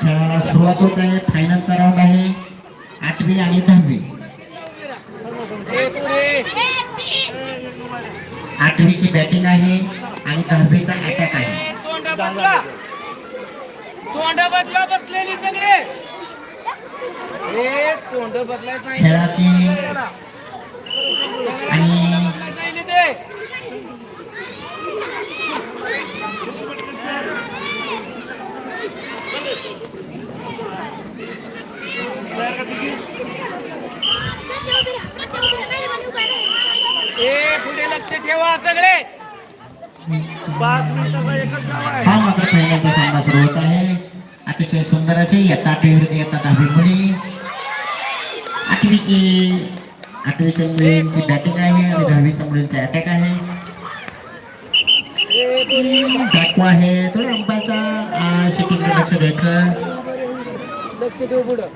खेळाला सुरुवात होत आहे. फायनलचा राऊंड आहे. आठवी आणि दहावी. आठवीची बॅटिंग आहे आणि दहावीचा अटॅक आहे. तोंडा बदला तोंडा बदला बसलेली सगळे. खेळाची आणि ए पुढे लक्ष ठेवा सगळे. हा मात्र पहिल्यांदा सामना सुरू होत आहे. अतिशय सुंदर असे आठवी विरुद्ध दहावी मुली. आठवीची आठवीच्या मुलींची बॅटिंग आहे आणि दहावीच्या मुलींचा अटॅक आहे. बॅकवा आहे. थोडं अंपायरचा सेटिंग लक्ष द्यायचं. लक्ष ठेव पुढं.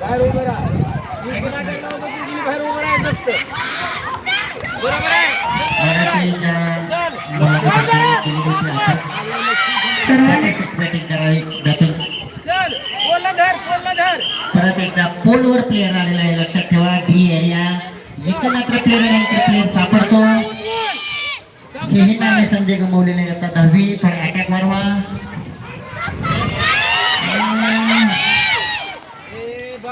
बाहेर उभं राहा. बाहेर उभं असतं. बरोबर आहे? परत एकदा पोलवर प्लेअर आलेला आहे लक्षात ठेवा डी एरिया इथं मात्र प्लेअर प्लेअर सापडतो. संजय गमवलेले आता दहावी थोडा अटॅक वाढवा ए बाकीचे आहे काय बोलत जर?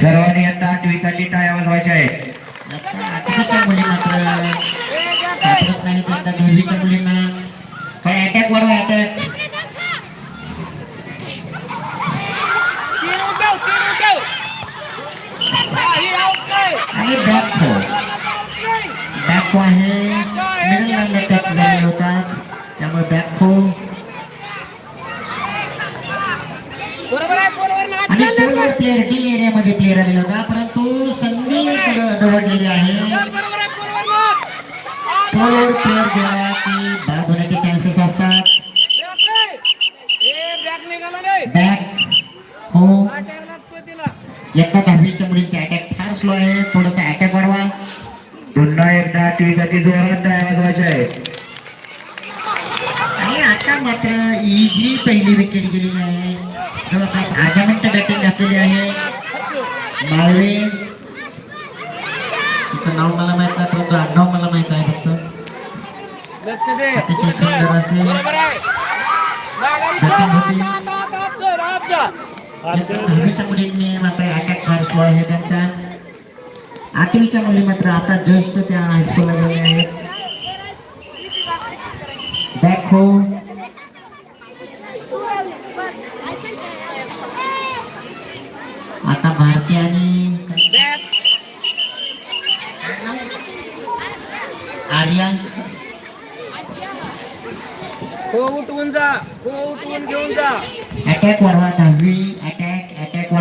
सर्वांनी आता आठवीसाठी टाळ्या वाजवायच्या आहेत. आठवीच्या मुली मात्र? सापडत नाहीत आता दहावीच्या मुलींना. अटॅक अटॅक नाही. आणि बॅक थ्रो नाही. बॅक आहे. मिडल लाईनला टच झालेले होतात. त्यामुळे बॅक पोलवर प्लेअर जेव्हा की बाद होण्याचे चान्सेस असतात. बॅक हो. एकदा दहावीच्या मुलींचे अटॅक फार स्लो आहे. थोडासा अटॅक वाढवा. पुन्हा एकदा जोरात आणि आता मात्र इजी पहिली विकेट गेलेली आहे. जवळपास दहा मिनिटं बॅटिंग घातलेली आहे. माळवे तिचं नाव मला माहीत नाही परंतु आडनाव मला माहीत आहे फक्त. अतिशय सुंदर असे दहावीच्या मुलींनी मात्र अटॅक फार स्लो आहे त्यांचा. आठवीच्या मुली मात्र आता जस्ट त्या हायस्कूलला गेल्या आहेत. बॅक हो आता भारती आणि उठवून घेऊन जा अटॅक वाढवा दहावी अटॅक अटॅक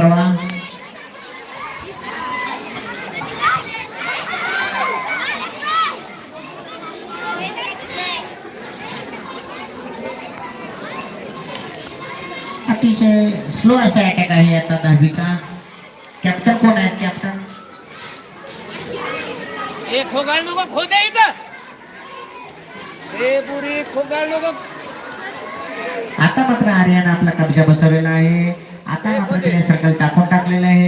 अतिशय स्लो असा अटॅक आहे आता दहावीचा कॅप्टन कोण आहेत कॅप्टन ए खोगाळ नको खोदे इथं ए पुरी खोगाळ नको आता मात्र आर्यानं आपला कब्जा बसवलेला आहे. आता मात्र तिने सर्कल टाकून टाकलेलं आहे.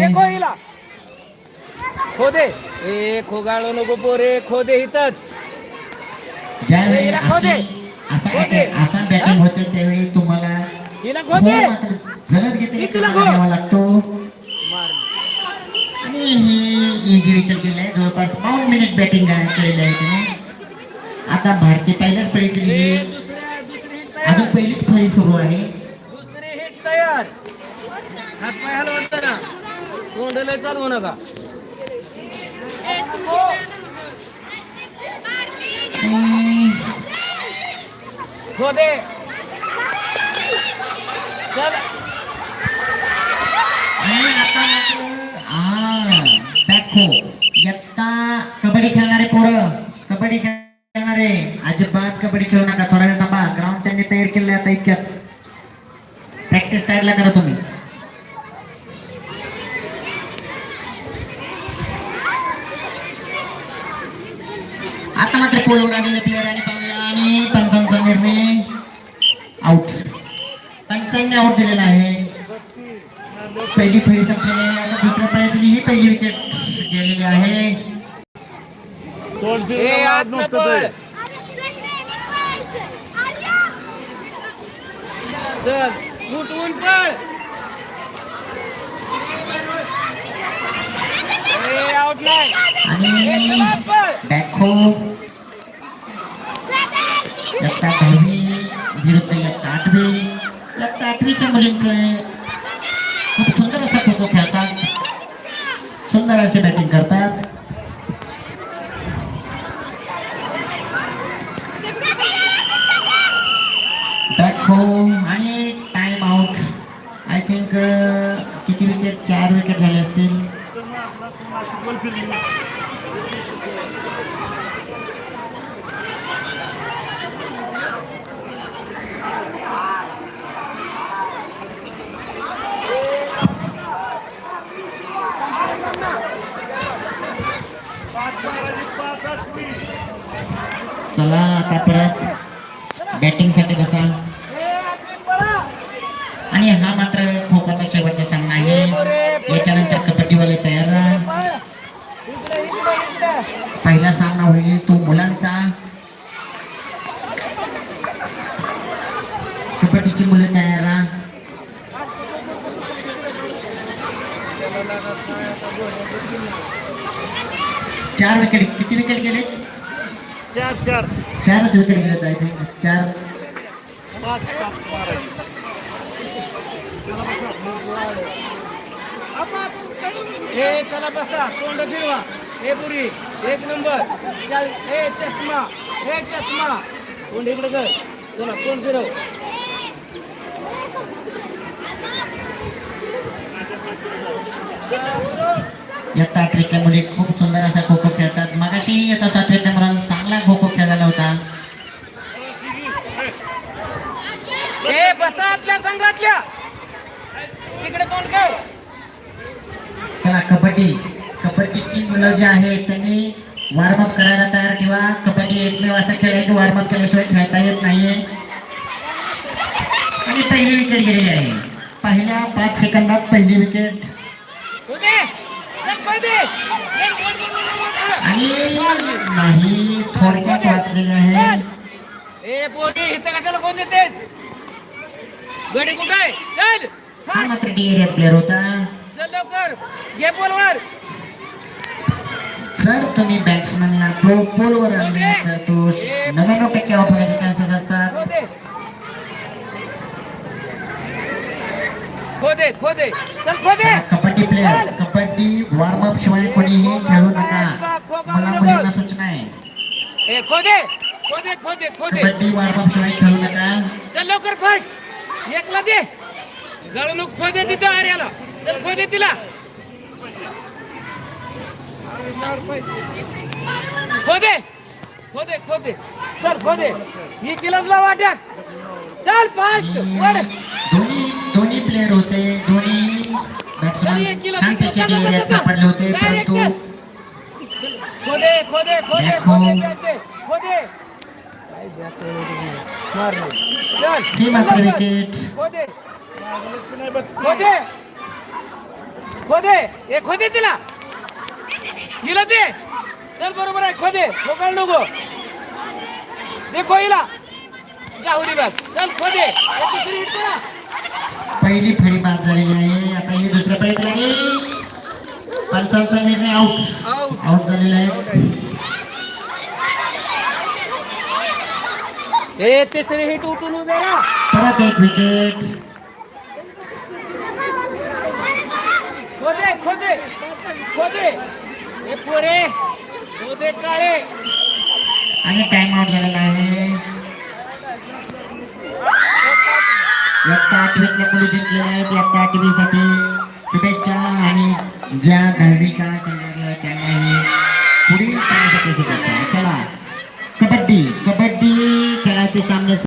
खोदे. ए खोगाळ नको पोरे खोदे इथंच. ज्यावेळी बॅटिंग होते त्यावेळी तुम्हाला जलद घेतली लागतो. आणि ही इजी विकेट गेली जवळपास पाऊन मिनिट बॅटिंग केलेली आहे तिने. आता भारती पहिल्याच फळी केली ए आहे. दुसऱ्या दुसरी hit अजून तयार पहिलीच फळी सुरू आहे. दुसरी हिट तयार. हात पाय हलवत ना तोंडले चालवू नका. चल. हा हो. कबड्डी खेळणारे पोरं कबड्डी खेळणारे अजिबात कबड्डी खेळू नका थोडा वेळ थांबा ग्राउंड त्यांनी तयार केलं आता इतक्यात प्रॅक्टिस साईडला करा तुम्ही? आता मात्र पोळवून आलेले प्लेअर आणि पाहूया आणि पंचांचा निर्णय त्यांनी आउट दिलेला आहे. पहिली फेरी संपलेली आहे. आता दुसऱ्या फळीतली ही पहिली विकेट गेलेली आहे. चल. उठवून पळ. आउट नाही बॅकहो इयत्ता दहावी विरुद्ध इयत्ता आठवी इयत्ता आठवीच्या मुलींचे. खूप सुंदर असा खो खो खेळतात. सुंदर असे बॅटिंग करतात. थिंक uh, किती विकेट चार विकेट झाले असतील. चला आता परत बॅटिंगसाठी बसा. पहिला सामना होईल तो मुलांचा. कबड्डीची मुलं तयार चार विकेट किती विकेट गेले? चार चार. चारच विकेट गेलेत आय थिंक चार. हे चला बसा तोंड फिरवा. हे पुरी एक नंबर. चल हे चष्मा हे चष्मा. तोंड इकडे कर? चला तोंड फिरव? इयत्ता आठवीतल्या मुली खूप सुंदर असा खो खो खेळतात. मगाशी इयत्ता सातवीतल्या मुलांना चांगला खो खो खेळायला होता. हे बसा आतल्या संघातल्या. इकडे तोंड कर. चला कबड्डी. कबड्डीची मुलं जी आहेत त्यांनी वॉर्मअप करायला तयार ठेवा. कबड्डी एकमेव असा खेळ आहे की वॉर्मअप केल्याशिवाय खेळता येत नाहीये. आणि पहिली विकेट गेलेली आहे. पहिल्या पाच सेकंदात पहिली विकेट. आणि नाही थोडक्यात वाचलेले आहे. ए पोरी इथं कशाला कोण देतेस गडी कुठं आहे? चल! मात्र डी एरियात प्लेअर होता. चल लवकर! जर तुम्ही बॅट्समॅनला प्रो पोलवर आणले तर तो नव्याण्णव टक्के ऑफ होण्याचे चान्सेस असतात कबड्डी प्लेअर कबड्डी वॉर्मअप शिवाय कोणीही खेळू नका मला मुलींना सूचना आहे कबड्डी वॉर्मअप शिवाय खेळू नका चल लवकर फर्स्ट एकला दे गळून खो दे तिथं आर्याला चल खो दे तिला खो दे खो दे खो दे चल खो दे ही किलच लाव वाट्यात चल फास्ट वर दोन्ही दोन्ही प्लेअर होते. दोन्ही बॅट्समॅन छानपैकी सापडले होते परंतु खो दे खो दे खो दे खो दे बॅट दे. खो दे मार चल. ही मात्र लवकर. विकेट खो दे खो दे खो दे ए खो दे तिला. हिला दे. चल बरोबर आहे. खो दे. ठोकाळ नको. देखो हिला. जाहुरी बघ चल खो दे. ए, दुसरी hit करा. पहिली फळी बाद झालेली आहे. आता ही दुसऱ्या फळीत लागली पंचांचा निर्णय आउट. आउट झालेला आहे. ए तिसरी हिट उठून उभे परत एक विकेट खो दे खो आणि टाइम आउट झालेला आहे. इयत्ता आठवीतल्या मुली जिंकलेल्या आहेत इयत्ता आठवीसाठी शुभेच्छा आणि ज्या दहावीच्या संघाला त्यांनाही पुढील शुभेच्छा चला. कबड्डी कबड्डी खेळाचे सामने